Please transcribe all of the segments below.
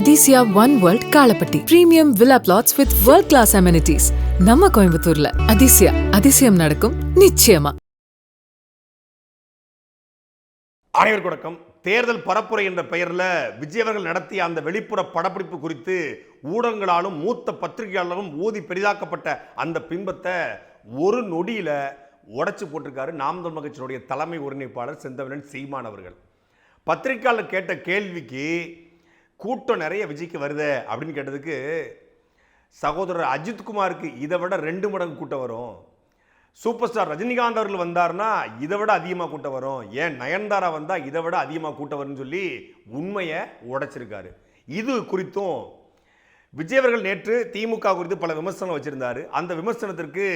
Athisaya one world Kalapatti premium villa plots with world class amenities நம்ம கோயம்புத்தூர்ல. அதிசயா அதிசயம் நடக்கும் நிச்சயமா. அனைவருக்கு வணக்கம். தேர்தல் பரப்புரை என்ற பெயரில் விஜய் அவர்கள் நடத்திய அந்த வெளிப்புற படப்பிடிப்பு குறித்து ஊடகங்களாலும் மூத்த பத்திரிகையாளரும் ஊதி பெரிதாக்கப்பட்ட அந்த பிம்பத்தை ஒரு நொடியில் உடைச்சு போட்டிருக்காரு நாம் தமிழ் தலைமை ஒருங்கிணைப்பாளர் செந்தவனன் சீமான் அவர்கள். பத்திரிகையாளர் கேட்ட கேள்விக்கு கூட்டம் நிறைய விஜய்க்கு வருது அப்படின்னு கேட்டதுக்கு சகோதரர் அஜித்குமாருக்கு இதை விட ரெண்டு மடங்கு கூட்டம் வரும். சூப்பர் ஸ்டார் ரஜினிகாந்த் அவர்கள் வந்தார்னா இதை விட அதிகமாக கூட்டம் வரும். ஏன் நயன்தாரா வந்தால் இதை விட அதிகமாக கூட்டம் வரும்னு சொல்லி உண்மையை உடைச்சிருக்காரு. இது குறித்தும் விஜய் அவர்கள் நேற்று திமுக குறித்து பல விமர்சனம் வச்சுருந்தார். அந்த விமர்சனத்திற்கு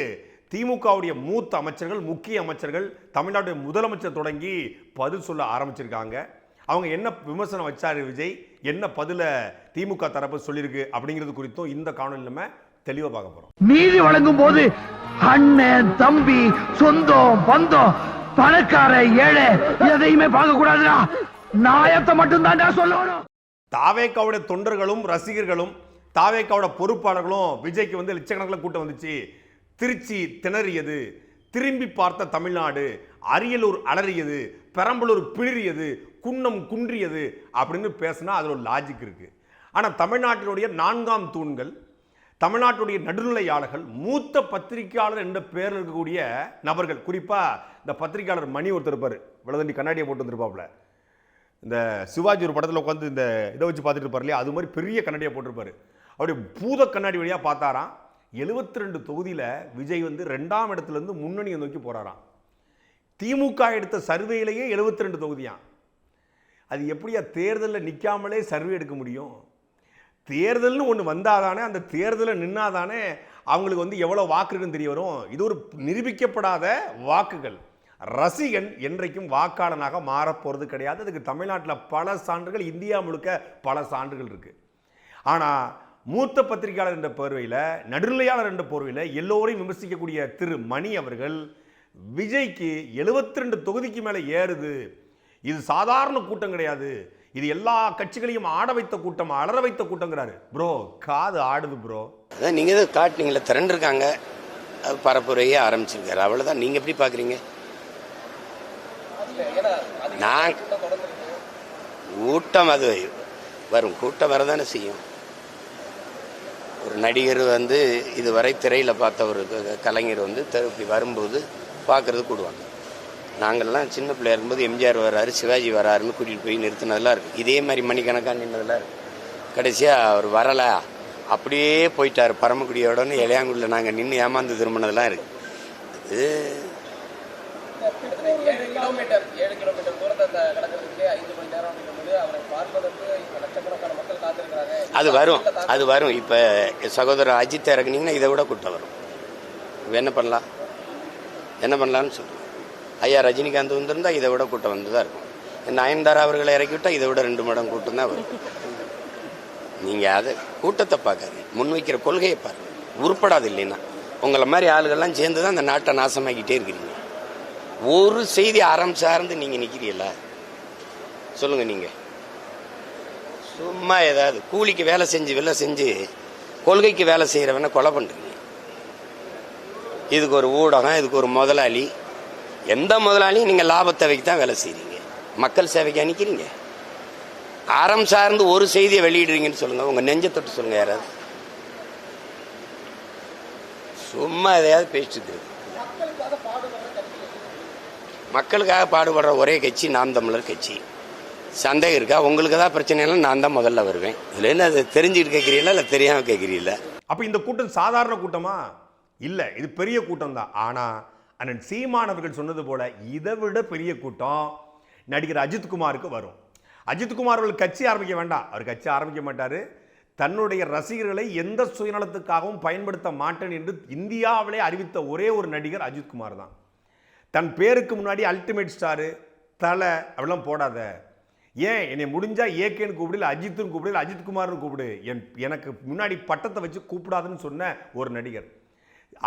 திமுகவுடைய மூத்த அமைச்சர்கள் முக்கிய அமைச்சர்கள் தமிழ்நாட்டுடைய முதலமைச்சர் தொடங்கி பதில் சொல்ல ஆரம்பிச்சிருக்காங்க. அவங்க என்ன விமர்சனம் வச்சாரு விஜய்? என்ன பதில திமுக தரப்பு சொல்லியிருக்கு அப்படிங்கிறது குறித்தும் இந்த காணொலி நம்ம தெளிவாக பார்க்க போகிறோம் நீதி வழங்கும் போது அண்ணன் தம்பி சொந்தம் பந்தம் பணக்கார ஏழை எதையுமே பார்க்க கூடாதுடா. நாயத்தை மட்டும் சொல்லணும். தாவேக்காவுடைய தொண்டர்களும் ரசிகர்களும் தாவேக்காவோட பொறுப்பாளர்களும் விஜய்க்கு வந்து லட்சக்கணக்கில் கூட்டம் வந்துச்சு. திருச்சி திணறியது. திரும்பி பார்த்த தமிழ்நாடு அரியலூர் அலறியது. பெரம்பலூர் பிளிறியது. குன்னம் குன்றியது அப்படின்னு பேசினா அதில் ஒரு லாஜிக் இருக்குது ஆனால் தமிழ்நாட்டினுடைய நான்காம் தூண்கள் தமிழ்நாட்டுடைய நடுநிலையாளர்கள் மூத்த பத்திரிகையாளர் என்ற பேரில் இருக்கக்கூடிய நபர்கள் குறிப்பாக இந்த பத்திரிகையாளர் மணி ஒருத்தர் இருப்பார். விளதண்டி கண்ணாடியை போட்டு வந்திருப்பாப்புல. இந்த சிவாஜி ஒரு படத்தில் உட்காந்து இந்த இதை வச்சு பார்த்துட்டு இருப்பார் இல்லையா? அது மாதிரி பெரிய கண்ணாடியை போட்டிருப்பார். அப்படி பூத கண்ணாடி வழியாக பார்த்தாராம். 72 ரெண்டு தொகுதியில் விஜய் வந்து ரெண்டாம் இடத்துலேருந்து முன்னணியை நோக்கி போகிறாராம் திமுக எடுத்த சர்வேலையே எழுபத்தி ரெண்டு தொகுதியான் அது எப்படியா தேர்தலில் நிற்காமலே சர்வே எடுக்க முடியும்? தேர்தல்னு ஒன்று வந்தாதானே அந்த தேர்தலில் நின்னாதானே அவங்களுக்கு வந்து எவ்வளோ வாக்கு இருக்குன்னு தெரிய வரும்? இது ஒரு நிரூபிக்கப்படாத வாக்குகள். ரசிகன் என்றைக்கும் வாக்காளனாக மாறப் போகிறது கிடையாது. அதுக்கு தமிழ்நாட்டில் பல சான்றுகள் இந்தியா முழுக்க பல சான்றுகள் இருக்குது ஆனால் மூத்த பத்திரிகையாளர் என்ற போர்வையில் நடுநிலையாளர் என்ற போர்வையில் எல்லோரையும் விமர்சிக்கக்கூடிய திரு மணி அவர்கள் விஜய்க்கு 72 ரெண்டு தொகுதிக்கு மேலே ஏறுது. இது சாதாரண கூட்டம் கிடையாது. இது எல்லா கட்சிகளையும் ஆட வைத்த கூட்டம் அலற வைத்த கூட்டங்கிறாரு. ப்ரோ காது ஆடுது ப்ரோ. அதான் நீங்கள் தான் காட்டினீங்களே திரண்டிருக்காங்க. அது பரப்புரையே ஆரம்பிச்சிருக்காரு. அவ்வளோதான் நீங்கள் எப்படி பார்க்குறீங்க நான் கூட்டம் அது. வரும். கூட்டம் வரதானே செய்யும். ஒரு நடிகர் வந்து இதுவரை திரையில் பார்த்த ஒரு கலைஞர் வந்து இப்படி வரும்போது பார்க்குறது கூடுவாங்க. நாங்கள்லாம் சின்ன பிள்ளையா இருக்கும்போது எம்ஜிஆர் வராரு சிவாஜி வராருன்னு கூட்டிகிட்டு போய் நிறுத்தினதெல்லாம் இருக்குது இதே மாதிரி மணிக்கணக்காக நின்னதெல்லாம் இருக்குது கடைசியாக அவர் வரலை. அப்படியே போயிட்டார். பரமக்குடியோடன்னு இளையாங்குடியில் நாங்கள் நின்று ஏமாந்து திரும்பினதெல்லாம் இருக்குது அது வரும். அது வரும். இப்போ சகோதரர் அஜித் இறக்குனீங்கன்னா இதை விட கூட்டம் வரும். என்ன பண்ணலாம்? என்ன பண்ணலாம்னு சொல்லுங்கள் ஐயா ரஜினிகாந்த் வந்திருந்தா இதை விட கூட்டம் வந்து தான் இருக்கும் நயன்தாரா அவர்களை இறக்கி விட்டா இதை விட ரெண்டு மடம் கூட்டம் தான் வரும். நீங்கள் அதை கூட்டத்தை பார்க்காதீங்க. முன்வைக்கிற கொள்கையை பாருங்க. உருப்படாது இல்லைன்னா. உங்களை மாதிரி ஆளுகள்லாம் சேர்ந்து தான் அந்த நாட்டை நாசமாக்கிட்டே இருக்கிறீங்க. ஒரு செய்தி அறம் சார்ந்து நீங்கள் நிற்கிறீங்களா சொல்லுங்கள் நீங்கள் சும்மா ஏதாவது கூலிக்கு வேலை செஞ்சு வேலை செஞ்சு கொள்கைக்கு வேலை செய்கிறவனை கொலை பண்ணுறீங்க இதுக்கு ஒரு ஊடகம் இதுக்கு ஒரு முதலாளி எந்த முதலாளியும் நீங்கள் லாபத்தை வைக்க தான் வேலை செய்கிறீங்க மக்கள் சேவைக்கு அனுக்கிறீங்க அறம் சார்ந்து ஒரு செய்தியை வெளியிடுறீங்கன்னு சொல்லுங்க. உங்க நெஞ்ச தொட்டு சொல்லுங்க யாராவது. சும்மா எதையாவது பேசிட்டு இருக்கு. மக்களுக்காக பாடுபடுற ஒரே கட்சி நாம் தமிழர் கட்சி. சந்தேகம் இருக்கா? உங்களுக்கு தான் பிரச்சனை நான் தான் முதல்ல வருவேன். இதுல என்ன அதை தெரிஞ்சுட்டு கேட்குறீங்களா இல்லை தெரியாம கேட்குறீங்களா? அப்போ இந்த கூட்டம் சாதாரண கூட்டமா? இல்லை இது பெரிய கூட்டம் தான் ஆனால் அண்ணன் சீமானவர்கள் சொன்னது போல இதை விட பெரிய கூட்டம் நடிகர் அஜித்குமாருக்கு வரும். அஜித்குமார் அவர்கள் கட்சி ஆரம்பிக்க வேண்டாம். அவர் கட்சி ஆரம்பிக்க மாட்டார். தன்னுடைய ரசிகர்களை எந்த சுயநலத்துக்காகவும் பயன்படுத்த மாட்டேன் என்று இந்தியாவிலே அறிவித்த ஒரே ஒரு நடிகர் அஜித்குமார் தான். தன் பேருக்கு முன்னாடி அல்டிமேட் ஸ்டாரு தலை அப்படிலாம் போடாத. ஏன்? என்னை முடிஞ்சால் ஏகேன்னு கூப்பிடு அஜித்துன்னு கூப்பிடு அஜித்குமார்னு கூப்பிடு. என் எனக்கு முன்னாடி பட்டத்தை வச்சு கூப்பிடாதுன்னு சொன்ன ஒரு நடிகர்.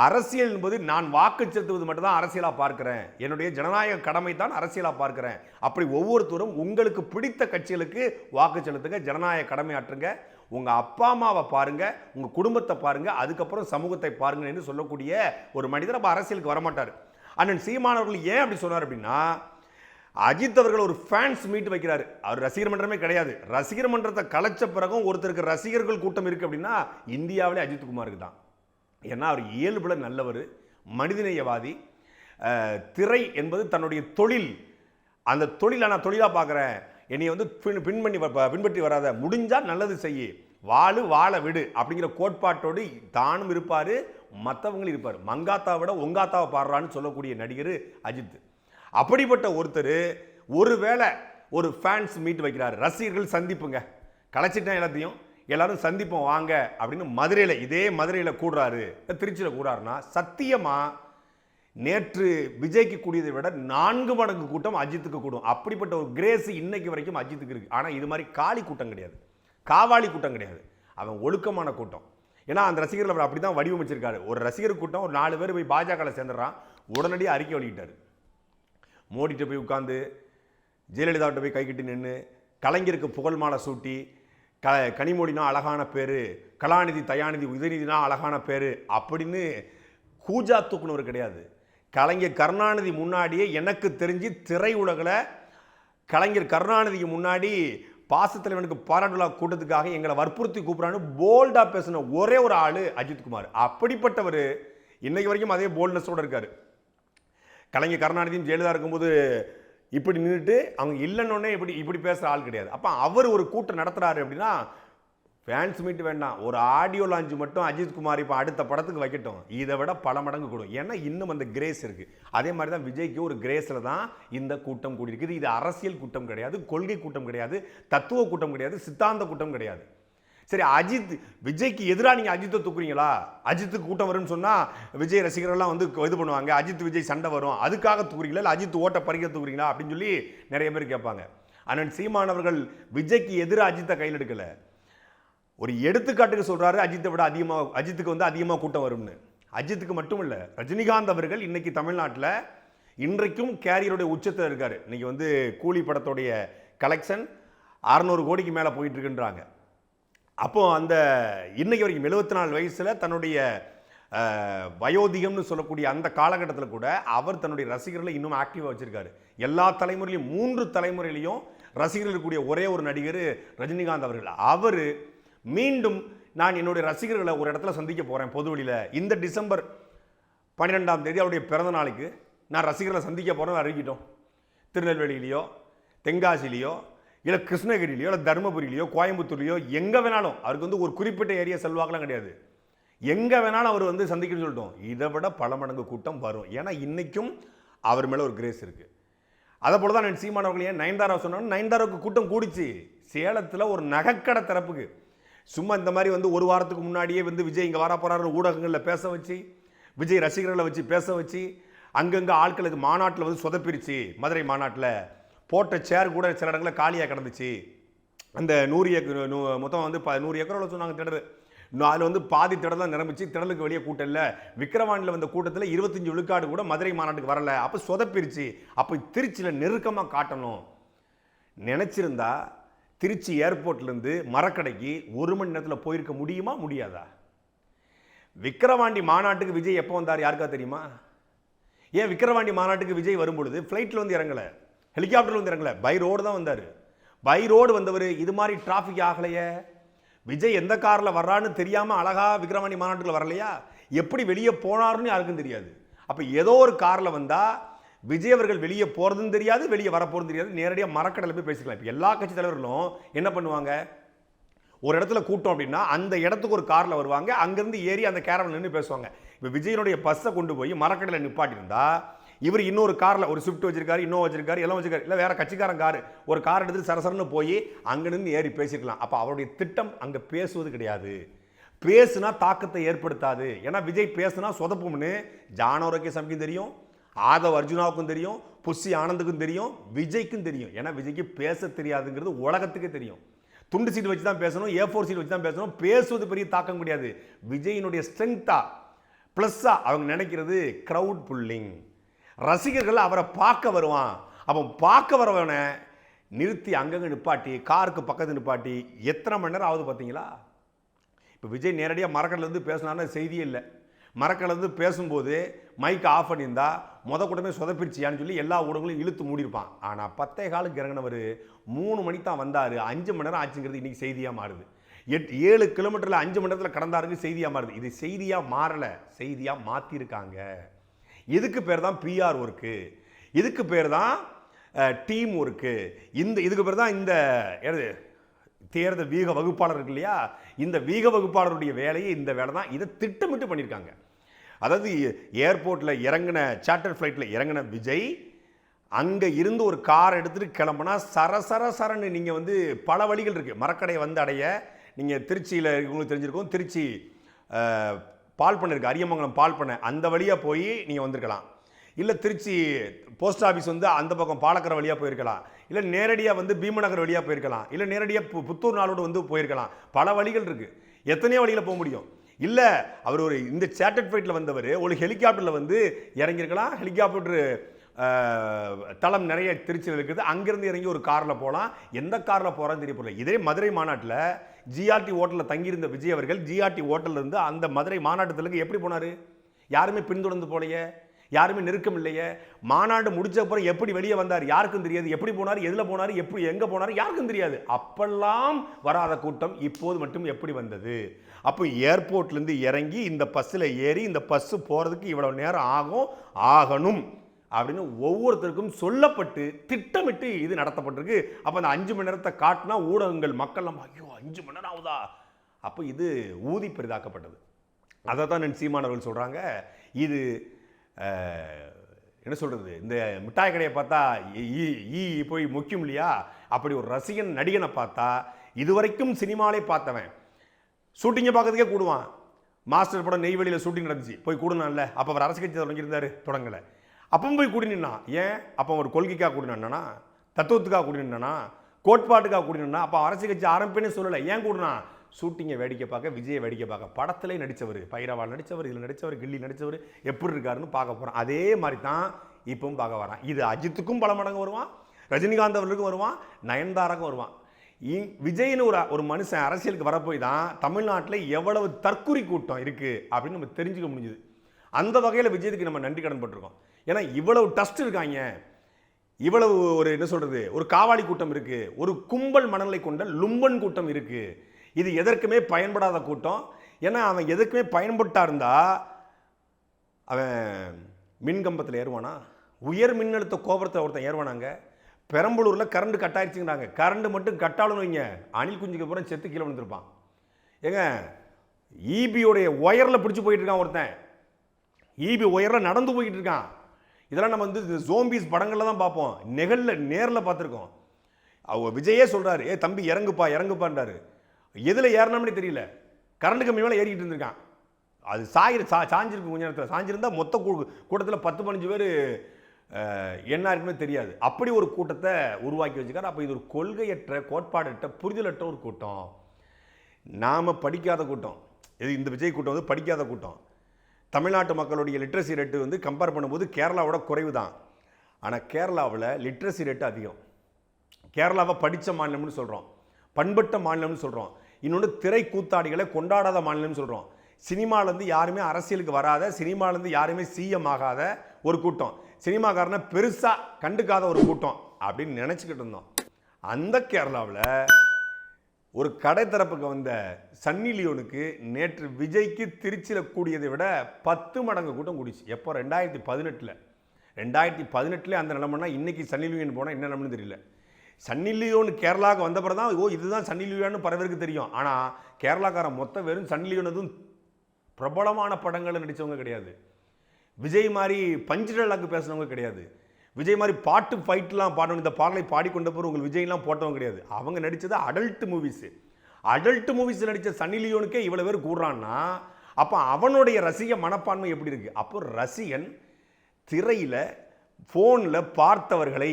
அரசியல் என்பது நான் வாக்கு செலுத்துவது மட்டும்தான் அரசியலாக பார்க்குறேன். என்னுடைய ஜனநாயக கடமை தான் அரசியலாக பார்க்குறேன். அப்படி ஒவ்வொருத்தரும் உங்களுக்கு பிடித்த கட்சிகளுக்கு வாக்கு செலுத்துங்க ஜனநாயக கடமை ஆற்றுங்க. உங்கள் அப்பா அம்மாவை பாருங்க உங்கள் குடும்பத்தை பாருங்கள் அதுக்கப்புறம் சமூகத்தை பாருங்கள் என்று சொல்லக்கூடிய ஒரு மனிதர் அப்போ அரசியலுக்கு வரமாட்டார். அண்ணன் சீமானவர்கள் ஏன் அப்படி சொன்னார் அப்படின்னா அஜித் அவர்கள் ஒரு ஃபேன்ஸ் மீட் வைக்கிறார். அவர் ரசிகர் மன்றமே கிடையாது. ரசிகர் மன்றத்தை கலைச்ச பிறகும் ஒருத்தருக்கு ரசிகர்கள் கூட்டம் இருக்குது அப்படின்னா இந்தியாவிலே அஜித் குமாருக்கு தான். ஏன்னா அவர் இயல்புல நல்லவர் மனிதநேயவாதி. திரை என்பது தன்னுடைய தொழில். அந்த தொழிலை நான் தொழிலாக பார்க்குறேன் என்னை வந்து பின் பின்பற்றி பின்பற்றி வராத. முடிஞ்சால் நல்லது செய்யு. வாழு வாழ விடு அப்படிங்கிற கோட்பாட்டோடு தானும் இருப்பார் மற்றவங்களும் இருப்பார். மங்காத்தாவை விட ஒங்காத்தாவை பாடுறான்னு சொல்லக்கூடிய நடிகர் அஜித். அப்படிப்பட்ட ஒருத்தர் ஒருவேளை ஒரு ஃபேன்ஸ் மீட் வைக்கிறார். ரசிகர்கள் சந்திப்புங்க. கலைச்சிட்டேன் எல்லாத்தையும். எல்லாரும் சந்திப்போம் வாங்க அப்படின்னு மதுரையில் இதே மதுரையில் கூடுறாரு. திருச்சியில் கூடுறாருன்னா சத்தியமாக நேற்று விஜய்க்கு கூடியதை விட நான்கு மடங்கு கூட்டம் அஜித்துக்கு கூடும். அப்படிப்பட்ட ஒரு கிரேஸ் இன்னைக்கு வரைக்கும் அஜித்துக்கு இருக்குது ஆனால் இது மாதிரி காளி கூட்டம் கிடையாது. காவாலி கூட்டம் கிடையாது. அவன் ஒழுக்கமான கூட்டம். ஏன்னா அந்த ரசிகர்கள் அவர் அப்படி தான் வடிவமைச்சிருக்காரு. ஒரு ரசிகர் கூட்டம் ஒரு நாலு பேர் போய் பாஜகவில் சேர்ந்துடுறான். உடனடியாக அறிக்கை வெளியிட்டார். மோடிட்ட போய் உட்காந்து ஜெயலலிதாவிட்ட போய் கைக்கிட்டு நின்று கலைஞருக்கு புகழ் மாலை சூட்டி க கனிமொழினா அழகான பேர் கலாநிதி தயாநிதி உதயநிதினா அழகான பேர் அப்படின்னு கூஜா தூக்குனவர் கிடையாது. கலைஞர் கருணாநிதி முன்னாடியே எனக்கு தெரிஞ்சு திரையுலகில் கலைஞர் கருணாநிதிக்கு முன்னாடி பாசத்தலைவனுக்கு பாராட்டுலா கூட்டத்துக்காக எங்களை வற்புறுத்தி கூப்பிட்றான்னு போல்டாக பேசின ஒரே ஒரு ஆள் அஜித்குமார் அப்படிப்பட்டவர் இன்றைக்கு வரைக்கும் அதே போல்ட்னஸோடு இருக்கார். கலைஞர் கருணாநிதியும் ஜெயலலிதா இருக்கும்போது இப்படி நின்றுட்டு அவங்க இல்லைன்னொன்னே இப்படி இப்படி பேசுகிற ஆள் கிடையாது. அப்போ அவர் ஒரு கூட்டம் நடத்துகிறாரு அப்படின்னா ஃபேன்ஸ் மீட் வேண்டாம். ஒரு ஆடியோ லான்ச் மட்டும் அஜித் குமார் இப்போ அடுத்த படத்துக்கு வைக்கட்டும். இதை விட பல மடங்கு கூடும். ஏன்னா இன்னும் அந்த கிரேஸ் இருக்குது அதே மாதிரி தான் விஜய்க்கு ஒரு கிரேஸில் தான் இந்த கூட்டம் கூடியிருக்குது. இது அரசியல் கூட்டம் கிடையாது கொள்கை கூட்டம் கிடையாது தத்துவ கூட்டம் கிடையாது சித்தாந்த கூட்டம் கிடையாது. சரி அஜித் விஜய்க்கு எதிராக நீங்கள் அஜித்தை தூக்குறீங்களா? அஜித்துக்கு கூட்டம் வரும்னு சொன்னால் விஜய் ரசிகர்கள்லாம் வந்து இது பண்ணுவாங்க. அஜித் விஜய் சண்டை வரும். அதுக்காக தூக்குறீங்களா? இல்லை அஜித் ஓட்ட பறிக்க தூக்குறீங்களா? அப்படின்னு சொல்லி நிறைய பேர் கேட்பாங்க. அண்ணன் சீமானவர்கள் விஜய்க்கு எதிராக அஜித்தை கையில் எடுக்கலை. ஒரு எடுத்துக்காட்டுக்கு சொல்கிறாரு அஜித்தை விட அதிகமாக அஜித்துக்கு வந்து அதிகமாக கூட்டம் வரும்னு. அஜித்துக்கு மட்டும் இல்லை ரஜினிகாந்த் அவர்கள் இன்றைக்கி தமிழ்நாட்டில் இன்றைக்கும் கேரியருடைய உச்சத்தில் இருக்கார். இன்றைக்கி வந்து கூலி படத்துடைய கலெக்ஷன் அறநூறு கோடிக்கு மேலே போயிட்டு இருக்குன்றாங்க. அப்போது அந்த இன்றைக்கு வரைக்கும் எழுபத்தி நாலு வயசில் தன்னுடைய வயோதிகம்னு சொல்லக்கூடிய அந்த காலகட்டத்தில் கூட அவர் தன்னுடைய ரசிகர்களை இன்னும் ஆக்டிவாக வச்சுருக்காரு. எல்லா தலைமுறையிலையும் மூன்று தலைமுறையிலையும் ரசிகர்கள் இருக்கக்கூடிய ஒரே ஒரு நடிகர் ரஜினிகாந்த் அவர்கள். அவர் மீண்டும் நான் என்னுடைய ரசிகர்களை ஒரு இடத்துல சந்திக்க போகிறேன் பொதுவெளியில். இந்த டிசம்பர் பன்னிரெண்டாம் தேதி அவருடைய பிறந்த நாளுக்கு நான் ரசிகர்களை சந்திக்க போகிறேன்னு அறிவிக்கிட்டோம். திருநெல்வேலியிலையோ தென்காசிலேயோ இல்லை கிருஷ்ணகிரிலையோ இல்லை தருமபுரியிலையோ கோயம்புத்தூர்லையோ எங்கே வேணாலும் அவருக்கு வந்து ஒரு குறிப்பிட்ட ஏரியா செல்வாக்கெல்லாம் கிடையாது. எங்கே வேணாலும் அவர் வந்து சந்திக்கணும்னு சொல்லிட்டோம். இதை விட பல மடங்கு கூட்டம் வரும். ஏன்னா இன்றைக்கும் அவர் மேலே ஒரு கிரேஸ் இருக்குது அதை போல தான் நான் சீமான் ஏன் நயன்தாரா சொன்னாலும் நயன்தாராவுக்கு கூட்டம் கூடிச்சு. சேலத்தில் ஒரு நகைக்கடை திறப்புக்கு. சும்மா இந்த மாதிரி வந்து ஒரு வாரத்துக்கு முன்னாடியே வந்து விஜய் இங்கே வர போகிறாரு ஊடகங்களில் பேச வச்சு விஜய் ரசிகர்களை வச்சு பேச வச்சு அங்கங்கே ஆட்களுக்கு மாநாட்டில் வந்து சொதப்பிருச்சு மதுரை மாநாட்டில். போட்ட சேர் கூட சில இடங்களில் காலியாக கிடந்துச்சு. அந்த நூறு ஏக்கர் மொத்தம் வந்து ப நூறு ஏக்கரோட சொன்னாங்க திடல் அதில் வந்து பாதி திடல் தான் நிரம்பிச்சு திடலுக்கு வெளியே கூட்டம் இல்லை. விக்கிரவாண்டியில் வந்த கூட்டத்தில் இருபத்தஞ்சு விழுக்காடு கூட மதுரை மாநாட்டுக்கு வரல. அப்போ சொதப்பிருச்சு. அப்போ திருச்சியில் நெருக்கமாக காட்டணும். நினச்சிருந்தா திருச்சி ஏர்போர்ட்லேருந்து மரக்கடைக்கு ஒரு மணி நேரத்தில் போயிருக்க முடியுமா முடியாதா? விக்கிரவாண்டி மாநாட்டுக்கு விஜய் எப்போ வந்தார் யாருக்கா தெரியுமா? ஏன் விக்கிரவாண்டி மாநாட்டுக்கு விஜய் வரும்பொழுது ஃப்ளைட்டில் வந்து இறங்கலை. ஹெலிகாப்டரில் வந்து இறங்கல. பை ரோடு தான் வந்தார். பை ரோடு வந்தவர் இது மாதிரி டிராஃபிக் ஆகலையே. விஜய் எந்த காரில் வர்றான்னு தெரியாமல் அழகாக விக்ரமணி மாநாட்டுக்குள்ள வரலையா? எப்படி வெளியே போனாருன்னு யாருக்கும் தெரியாது. அப்போ ஏதோ ஒரு காரில் வந்தால் விஜய் அவர்கள் வெளியே போகிறதும் தெரியாது வெளியே வரப்போகிறதும் தெரியாது. நேரடியாக மரக்கடலை போய் பேசிக்கலாம். இப்போ எல்லா கட்சி தலைவர்களும் என்ன பண்ணுவாங்க? ஒரு இடத்துல கூட்டம் அப்படின்னா அந்த இடத்துக்கு ஒரு காரில் வருவாங்க. அங்கேருந்து ஏறி அந்த கேரவன் நின்று பேசுவாங்க. இப்போ விஜயனுடைய பஸ்ஸை கொண்டு போய் மரக்கடையில் நிப்பாட்டியிருந்தா இவர் இன்னொரு காரில் ஒரு ஸ்விஃப்ட் வச்சிருக்காரு இன்னும் வச்சிருக்காரு எல்லாம் வச்சிருக்காரு. இல்லை வேற கட்சிக்காரன் கார். ஒரு கார் எடுத்து சரசரன்னு போய் அங்கே நின்று ஏறி பேசிக்கலாம் அப்போ அவருடைய திட்டம் அங்கே பேசுவது கிடையாது. பேசுனா தாக்கத்தை ஏற்படுத்தாது. ஏன்னா விஜய் பேசுனா சொதப்பும்னு ஜானவரக்கே சமைக்கும் தெரியும் ஆதவ் அர்ஜுனாவுக்கும் தெரியும் புஷி ஆனந்துக்கும் தெரியும் விஜய்க்கும் தெரியும். ஏன்னா விஜய்க்கு பேச தெரியாதுங்கிறது உலகத்துக்கே தெரியும். துண்டு சீட் வச்சு தான் பேசணும் ஏ ஃபோர் சீட் வச்சு தான் பேசணும் பேசுவது பெரிய தாக்கம் கிடையாது. விஜயினுடைய ஸ்ட்ரென்த்தா ப்ளஸ்ஸாக அவங்க நினைக்கிறது க்ரௌட் புல்லிங் ரசிகர்கள் அவரை பார்க்க வருவான். அவன் பார்க்க வரவனை நிறுத்தி அங்கங்கே நிப்பாட்டி காருக்கு பக்கத்து நிப்பாட்டி எத்தனை மணி நேரம் ஆகுது பார்த்தீங்களா? இப்போ விஜய் நேரடியாக மரக்கடலேருந்து பேசினார்னா செய்தியே இல்லை. மரக்கடலேருந்து பேசும்போது மைக் ஆஃப் பண்ணியிருந்தா முத கூட்டமே சொதப்பிருச்சியான்னு சொல்லி எல்லா ஊடகங்களையும் இழுத்து மூடியிருப்பான். ஆனால் பத்தே காலுக்கு இறங்கினவர் மூணு மணிக்கு தான் வந்தார். அஞ்சு மணி நேரம் ஆச்சுங்கிறது இன்றைக்கி செய்தியாக மாறுது. எட் ஏழு கிலோமீட்டரில் அஞ்சு மணி நேரத்தில் கடந்தாருங்க செய்தியாக மாறுது. இது செய்தியாக மாறலை செய்தியாக மாற்றிருக்காங்க இதுக்கு பேர் தான் பிஆர் ஒர்க்கு. இதுக்கு பேர் தான் டீம் ஒர்க்கு. இந்த இதுக்கு பேர் தான் இந்த என்னது தேர்தல் வீக வகுப்பாளர் இருக்கு இல்லையா? இந்த வீக வகுப்பாளருடைய வேலையை இந்த வேலை தான் இதை திட்டமிட்டு பண்ணியிருக்காங்க. அதாவது ஏர்போர்ட்டில் இறங்கின சார்ட்டர் ஃப்ளைட்டில் இறங்கின விஜய் அங்கே இருந்து ஒரு கார் எடுத்துகிட்டு கிளம்புனா சர சர சரன்னு நீங்கள் வந்து பல வழிகள் இருக்குது மரக்கடையை வந்து அடைய நீங்கள் திருச்சியில் உங்களுக்கு தெரிஞ்சிருக்கும் திருச்சி பால் பண்ணிருக்கு இருக்குது அரியமங்கலம் பால் பண்ண அந்த வழியாக போய் நீங்கள் வந்திருக்கலாம். இல்லை திருச்சி போஸ்ட் ஆஃபீஸ் வந்து அந்த பக்கம் பாலக்கரை வழியாக போயிருக்கலாம். இல்லை நேரடியாக வந்து பீமநகர் வழியாக போயிருக்கலாம். இல்லை நேரடியாக பு- புத்தூர் நாளோடு வந்து போயிருக்கலாம். பல வழிகள் இருக்குது எத்தனையோ வழியில் போக முடியும். இல்லை அவர் ஒரு இந்த சேட்டட் ஃபைட்டில் வந்தவர் ஒரு ஹெலிகாப்டரில் வந்து இறங்கியிருக்கலாம். ஹெலிகாப்டர் தளம் நிறைய திருச்சியில் இருக்குது. அங்கேருந்து இறங்கி ஒரு காரில் போகலாம் எந்த காரில் போகிறான்னு தெரிய போகல இதே மதுரை மாநாட்டில் ஜிஆர்டி ஹோட்டலில் தங்கியிருந்த விஜய் அவர்கள் ஜிஆர்டி ஹோட்டல்ல இருந்து அந்த மதுரை மாநாட்டத்திலுக்கு எப்படி போனார்? யாருமே பின்தொடர்ந்து போலையே. யாருமே நெருக்கம் இல்லையே. மாநாடு முடிச்ச அப்புறம் எப்படி வெளியே வந்தார்? யாருக்கும் தெரியாது. எப்படி போனார்? எதில் போனார்? எப்படி எங்கே போனார்? யாருக்கும் தெரியாது. அப்பெல்லாம் வராத கூட்டம் இப்போது மட்டும் எப்படி வந்தது? அப்போ ஏர்போர்ட்லேருந்து இறங்கி இந்த பஸ்ஸில் ஏறி இந்த பஸ்ஸு போகிறதுக்கு இவ்வளோ நேரம் ஆகும்? ஆகணும். அப்படின்னு ஒவ்வொருத்தருக்கும் சொல்லப்பட்டு திட்டமிட்டு இது நடத்தப்பட்டிருக்கு. அப்போ அந்த அஞ்சு மணி நேரத்தை காட்டினா ஊடகங்கள் மக்கள்லாம் ஐயோ அஞ்சு மணி நேரம் ஆகுதா? அப்போ இது ஊதி பெரிதாக்கப்பட்டது. அதை தான் நான் சீமானவர்கள் சொல்கிறாங்க இது என்ன சொல்கிறது இந்த மிட்டாய் கடையை பார்த்தா ஈ- ஈ ஈ போய் முக்கியம் இல்லையா? அப்படி ஒரு ரசிகன் நடிகனை பார்த்தா இதுவரைக்கும் சினிமாலே பார்த்தவன். ஷூட்டிங்கை பார்க்கறதுக்கே கூடுவான். மாஸ்டர் படம் நெய்வேலியில் ஷூட்டிங் நடந்துச்சு. போய் கூடனான்ல. அப்போ அவர் அரசு கட்சி தொடங்கியிருந்தார். தொடங்கலை. அப்பவும் போய் கூடி நின்னான். ஏன்? அப்போ ஒரு கொள்கைக்காக கூடி நின்னானா? தத்துவத்துக்காக கூடி நின்னானா? கோட்பாட்டுக்காக கூடி நின்னா அப்போ அரசு கட்சி ஆரம்பிப்பேன்னு சொல்லலை. ஏன் கூடுனா? ஷூட்டிங்கை வேடிக்கை பார்க்க விஜயை வேடிக்கை பார்க்க. படத்திலே நடித்தவர் பைரவால் நடித்தவர் இதில் நடித்தவர் கில்லி நடித்தவர் எப்படி இருக்காருன்னு பார்க்க போகிறோம் அதே மாதிரி தான் இப்பவும் பார்க்க வரான். இது அஜித்துக்கும் பல மடங்கு வருவான். ரஜினிகாந்த் அவர்களுக்கும் வருவான். நயன்தாராக்கும் வருவான். இ- விஜய்னு ஒரு ஒரு மனுஷன் அரசியலுக்கு வரப்போய் தான் தமிழ்நாட்டில் எவ்வளவு தற்குறி கூட்டம் இருக்குது அப்படின்னு நம்ம தெரிஞ்சுக்க முடிஞ்சுது. அந்த வகையில் விஜயத்துக்கு நம்ம நன்றி கடன் பட்டிருக்கோம். ஏன்னா இவ்வளவு டஸ்ட் இருக்காங்க. இவ்வளவு ஒரு என்ன சொல்கிறது ஒரு காவாலி கூட்டம் இருக்குது ஒரு கும்பல் மனநிலை கொண்ட லும்பன் கூட்டம் இருக்குது இது எதற்குமே பயன்படாத கூட்டம். ஏன்னா அவன் எதற்குமே பயன்பட்டா இருந்தா அவன் மின்கம்பத்தில் ஏறுவானா? உயர் மின்னழுத்த கோபுரத்தில் ஒருத்தன் ஏறுவானாங்க. பெரம்பலூரில் கரண்ட் கட் ஆயிடுச்சுங்கிறாங்க கரண்ட் மட்டும் கட்டாலும் வைங்க. அணில் குஞ்சுக்கு அப்புறம் செத்து கீழே விழுந்திருப்பான். ஏங்க ஈபியோடைய ஒயரில் பிடிச்சி போயிட்டு இருக்கான் ஒருத்தன். ஈபி ஒயரில் நடந்து போய்கிட்டு இருக்கான். இதெல்லாம் நம்ம வந்து இந்த ஜோம்பிஸ் படங்களில் தான் பார்ப்போம். நிகழில் நேரில் பார்த்துருக்கோம். அவ விஜயே சொல்கிறாரு ஏ தம்பி இறங்குப்பா இறங்குப்பான்றாரு. எதில் ஏறினோம்னே தெரியல. கரண்ட் கம்பி மேலே ஏறிக்கிட்டு இருந்திருக்கான். அது சாயிரு சா சாஞ்சிருக்கு கொஞ்ச நேரத்தில். சாஞ்சிருந்தா மொத்த கூ கூட்டத்தில் பத்து பதினஞ்சு பேர் என்ன இருக்குமே தெரியாது. அப்படி ஒரு கூட்டத்தை உருவாக்கி வச்சுக்காரு. அப்போ இது ஒரு கொள்கையற்ற கோட்பாடற்ற புரிதலற்ற ஒரு கூட்டம். நாம் படிக்காத கூட்டம். இது இந்த விஜய் கூட்டம் வந்து படிக்காத கூட்டம். தமிழ்நாட்டு மக்களுடைய லிட்ரஸி ரேட்டு வந்து கம்பேர் பண்ணும்போது கேரளாவோட குறைவு தான் ஆனால் கேரளாவில் லிட்ரஸி ரேட்டு அதிகம். கேரளாவை படித்த மாநிலம்னு சொல்கிறோம் பண்பட்ட மாநிலம்னு சொல்கிறோம் இன்னொன்று திரை கூத்தாடிகளை கொண்டாடாத மாநிலம்னு சொல்கிறோம் சினிமாலேருந்து யாருமே அரசியலுக்கு வராத சினிமாலேருந்து யாருமே சிஎம் ஆகாத ஒரு கூட்டம். சினிமாக்காரனை பெருசாக கண்டுக்காத ஒரு கூட்டம் அப்படின்னு நினச்சிக்கிட்டு இருந்தோம். அந்த கேரளாவில் ஒரு கடை தரப்புக்கு வந்த சன்னி லியோனுக்கு நேற்று விஜய்க்கு திருச்சியில் கூடியதை விட பத்து மடங்கு கூட்டம் கூடிச்சு. எப்போ? ரெண்டாயிரத்தி பதினெட்டில். ரெண்டாயிரத்தி பதினெட்டில் அந்த நிலமன்னா இன்னைக்கு சன்னி லியோன் போனால் என்ன நிலமனு தெரியல. சன்னி லியோன் கேரளாவுக்கு வந்த பிறகு தான் ஓ இதுதான் சன்னி லியோன்னு பல தெரியும். ஆனால் கேரளாக்காரன் மொத்த வெறும் சன்னி லியோனதும் எதுவும் பிரபலமான படங்களில் நடித்தவங்க கிடையாது. விஜய் மாதிரி பஞ்சு டயலாக் பேசுனவங்க கிடையாது. விஜய் மாதிரி பாட்டு ஃபைட்லாம் பாடணும். இந்த பாடலை பாடிக்கொண்ட போது உங்கள் விஜய்லாம் போட்டவங்க கிடையாது. அவங்க நடித்தது அடல்ட் மூவிஸு அடல்ட் மூவிஸ் நடித்த சன்னி லியோனுக்கே இவ்வளோ பேர் கூடுறான்னா அப்போ அவனுடைய ரசிக மனப்பான்மை எப்படி இருக்குது அப்போ ரசிகன் திரையில் ஃபோனில் பார்த்தவர்களை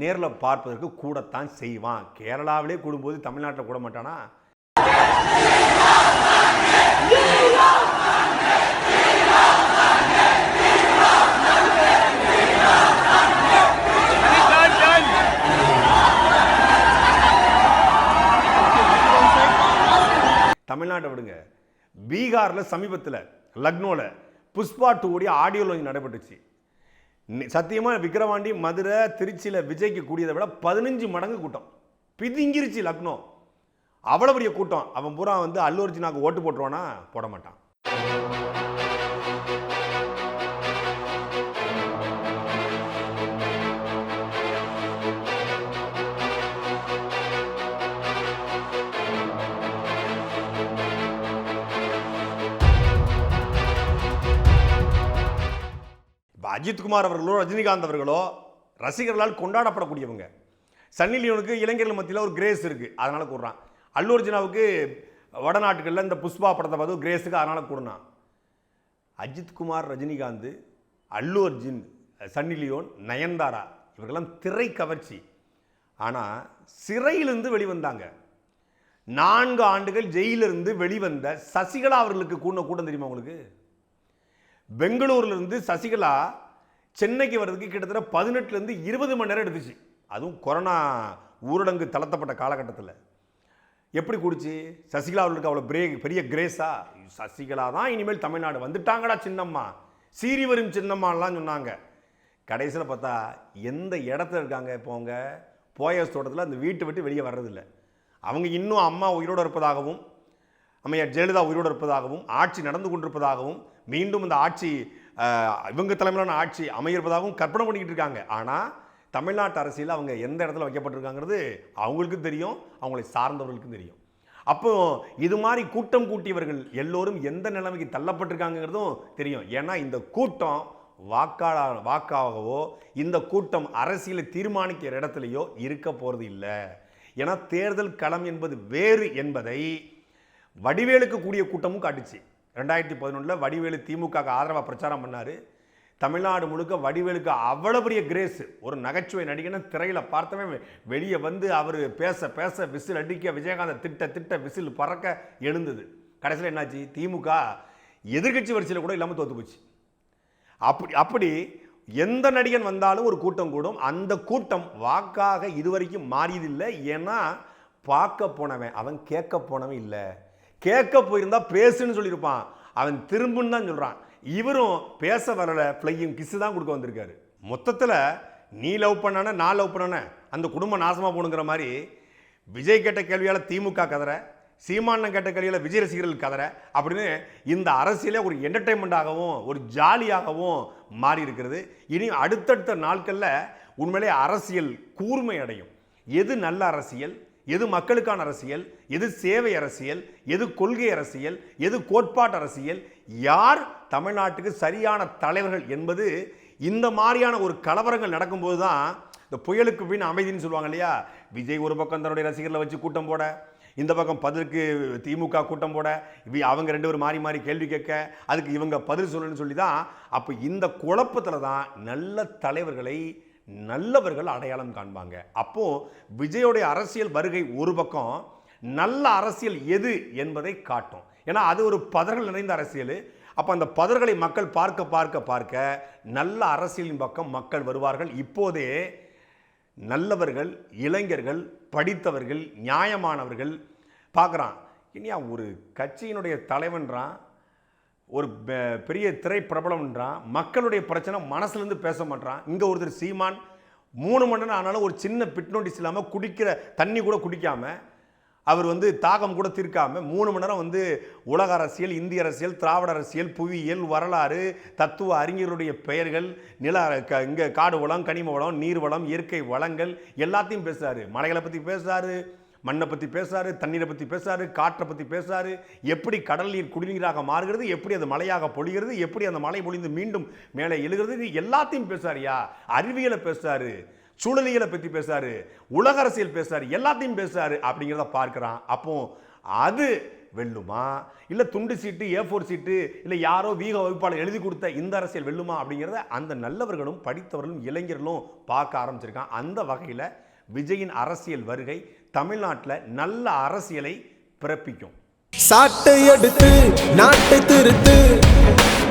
நேரில் பார்ப்பதற்கு கூடத்தான் செய்வான். கேரளாவிலே கூடும்போது தமிழ்நாட்டில் கூட மாட்டானா தமிழ்நாட்டை விடுங்க பீகாரில் சமீபத்தில் லக்னோவில் புஷ்பா டூடைய ஆடியோ லான்ச் நடைபெற்றுச்சு. சத்தியமாக விக்ரவாண்டி மதுரை திருச்சியில் விஜய்க்கு கூடியதை விட பதினஞ்சு மடங்கு கூட்டம். பிதுங்கிருச்சு லக்னோ. அவ்வளோ பெரிய கூட்டம். அவன் பூரா வந்து அல்லு அர்ஜுனாக்கு ஓட்டு போட்டுருவானா? போட மாட்டான். அஜித்குமார் அவர்களோ ரஜினிகாந்த் அவர்களோ ரசிகர்களால் கொண்டாடப்படக்கூடியவங்க. சன்னி லியோனுக்கு இளைஞர்கள் மத்தியில் ஒரு கிரேஸ் இருக்குது அதனால் கூடுறான். அல்லு அர்ஜுனாவுக்கு வடநாட்டுகளில் இந்த புஷ்பா படத்தை பார்த்து ஒரு கிரேஸுக்கு அதனால் கூடுனான். அஜித்குமார் ரஜினிகாந்த் அல்லு அர்ஜுன் சன்னி லியோன் நயன்தாரா இவர்களெல்லாம் திரை கவர்ச்சி. ஆனால் சிறையிலிருந்து வெளிவந்தாங்க. நான்கு ஆண்டுகள் ஜெயிலிருந்து வெளிவந்த சசிகலா அவர்களுக்கு கூடின கூட்டம் தெரியுமா உங்களுக்கு? பெங்களூர்லேருந்து சசிகலா சென்னைக்கு வர்றதுக்கு கிட்டத்தட்ட பதினெட்டுலேருந்து இருபது மணி நேரம் எடுத்துச்சு. அதுவும் கொரோனா ஊரடங்கு தளர்த்தப்பட்ட காலகட்டத்தில். எப்படி குடிச்சு? சசிகலா அவர்களுக்கு அவ்வளோ பிரே பெரிய கிரேஸா? சசிகலா தான் இனிமேல் தமிழ்நாடு வந்துட்டாங்கடா சின்னம்மா. சீரி வரும் சின்னம்மாலாம் சொன்னாங்க. கடைசியில் பார்த்தா எந்த இடத்துல இருக்காங்க இப்போ அவங்க? போயஸ் தோட்டத்தில் அந்த வீட்டை விட்டு வெளியே வர்றதில்ல. அவங்க இன்னும் அம்மா உயிரோடு இருப்பதாகவும் அம்மையார் ஜெயலலிதா உயிரோடு இருப்பதாகவும் ஆட்சி நடந்து கொண்டிருப்பதாகவும் மீண்டும் இந்த ஆட்சி இவங்க தலைமையிலான ஆட்சி அமையிருப்பதாகவும் கற்பனை பண்ணிக்கிட்டு இருக்காங்க. ஆனால் தமிழ்நாட்டு அரசியல் அவங்க எந்த இடத்துல வைக்கப்பட்டிருக்காங்கிறது அவங்களுக்கும் தெரியும் அவங்களை சார்ந்தவர்களுக்கும் தெரியும். அப்போ இது மாதிரி கூட்டம் கூட்டியவர்கள் எல்லோரும் எந்த நிலைமைக்கு தள்ளப்பட்டிருக்காங்கிறதும் தெரியும். ஏன்னா இந்த கூட்டம் வாக்காள வாக்காகவோ இந்த கூட்டம் அரசியலை தீர்மானிக்கிற இடத்துலையோ இருக்க போகிறது இல்லை. ஏன்னா தேர்தல் களம் என்பது வேறு என்பதை வடிவேலுக்கு கூடிய கூட்டமும் காட்டுச்சு. ரெண்டாயிரத்தி பதினொன்றில் வடிவேலு திமுக ஆதரவாக பிரச்சாரம் பண்ணார். தமிழ்நாடு முழுக்க வடிவேலுக்கு அவ்வளோ பெரிய கிரேஸு ஒரு நகைச்சுவை நடிகனை திரையில் பார்த்தவன் வெளியே வந்து அவர் பேச பேச விசில் அடிக்க விஜயகாந்த் திட்ட திட்ட விசில் பறக்க எழுந்தது. கடைசியில் என்னாச்சு? திமுக எதிர்கட்சி வரிசையில் கூட இல்லாமல் தோத்து போச்சு. அப்படி அப்படி எந்த நடிகன் வந்தாலும் ஒரு கூட்டம் கூடும். அந்த கூட்டம் வாக்காக இதுவரைக்கும் மாறியதில்லை. ஏன்னா பார்க்க போனவன் அவன் கேட்க போனவன் இல்லை. கேட்க போயிருந்தா பேசுன்னு சொல்லியிருப்பான். அவன் திரும்புன்னு தான் சொல்கிறான் இவரும் பேச வரல ஃப்ளையும் கிஸ்ஸு தான் கொடுக்க வந்திருக்காரு. மொத்தத்தில் நீ லவ் பண்ணானே நான் லவ் பண்ணானே அந்த குடும்பம் நாசமாக போகணுங்கிற மாதிரி விஜய் கேட்ட கேள்வியால் திமுக கதற சீமானன் கேட்ட கேள்வியால் விஜய் ரசிகர்கள் கதற அப்படின்னு இந்த அரசியலே ஒரு என்டர்டைன்மெண்ட்டாகவும் ஒரு ஜாலியாகவும் மாறி இருக்கிறது. இனி அடுத்தடுத்த நாட்களில் உண்மையிலே அரசியல் கூர்மை அடையும். எது நல்ல அரசியல்? எது மக்களுக்கான அரசியல் எது சேவை அரசியல் எது கொள்கை அரசியல் எது கோட்பாட்டு அரசியல் யார் தமிழ்நாட்டுக்கு சரியான தலைவர்கள் என்பது இந்த மாதிரியான ஒரு கலவரங்கள் நடக்கும்போது தான் இந்த புயலுக்கு பின் அமைதின்னு சொல்லுவாங்க இல்லையா? விஜய் ஒரு பக்கம் தன்னுடைய ரசிகர்களை வச்சு கூட்டம் போட இந்த பக்கம் பதிலுக்கு திமுக கூட்டம் போட அவங்க ரெண்டு பேரும் மாறி மாறி கேள்வி கேட்க அதுக்கு இவங்க பதில் சொல்லணும்னு சொல்லி தான் அப்போ இந்த குழப்பத்தில் தான் நல்ல தலைவர்களை நல்லவர்கள் அடையாளம் காண்பாங்க. அப்போ விஜயோடைய அரசியல் வருகை ஒரு பக்கம் நல்ல அரசியல் எது என்பதை காட்டும். ஏன்னா அது ஒரு பதர்கள் நிறைந்த அரசியல். அப்போ அந்த பதர்களை மக்கள் பார்க்க பார்க்க பார்க்க நல்ல அரசியலின் பக்கம் மக்கள் வருவார்கள். இப்போதே நல்லவர்கள் இளைஞர்கள் படித்தவர்கள் நியாயமானவர்கள் பார்க்குறான். இனியா ஒரு கட்சியினுடைய தலைவன்றான் ஒரு பெ- பெரிய திரை பிரபலம்ன்றான் மக்களுடைய பிரச்சனை மனசுலேருந்து பேச மாட்டான் இங்கே ஒருத்தர் சீமான் மூணு மணி நேரம் ஆனாலும் ஒரு சின்ன பிட் நோட்டீஸ் இல்லாமல் குடிக்கிற தண்ணி கூட குடிக்காமல் அவர் வந்து தாகம் கூட தீர்க்காமல் மூணு மணி நேரம் வந்து உலக அரசியல் இந்திய அரசியல் திராவிட அரசியல் புவியியல் வரலாறு தத்துவ அறிஞர்களுடைய பெயர்கள் நில க இங்கே காடு வளம் கனிம வளம் நீர் வளம் இயற்கை வளங்கள் எல்லாத்தையும் பேசுகிறார் மலைகளை பற்றி பேசுகிறார் மண்ணை பற்றி பேசுகிறாரு தண்ணீரை பற்றி பேசுகிறாரு காற்றை பற்றி பேசுகிறாரு எப்படி கடல் நீர் குடிநீராக மாறுகிறது எப்படி அது மழையாக பொழிகிறது எப்படி அந்த மழை பொழிந்து மீண்டும் மேலே எழுகிறது எல்லாத்தையும் பேசுறாருயா அறிவியலை பேசுகிறாரு சூழலியலை பற்றி பேசுகிறாரு உலக அரசியல் பேசுறாரு எல்லாத்தையும் பேசுகிறாரு அப்படிங்கிறத பார்க்குறான். அப்போ அது வெல்லுமா? இல்லை துண்டு சீட்டு ஏ ஃபோர் சீட்டு இல்லை யாரோ வீக வகுப்பாளர் எழுதி கொடுத்த இந்த அரசியல் வெல்லுமா அப்படிங்கிறத அந்த நல்லவர்களும் படித்தவர்களும் இளைஞர்களும் பார்க்க ஆரம்பிச்சிருக்கான் அந்த வகையில் விஜயின் அரசியல் வருகை தமிழ்நாட்டில் நல்ல அரசியலை பிறப்பிக்கும். சாட்டை எடுத்து நாட்டை திருத்து.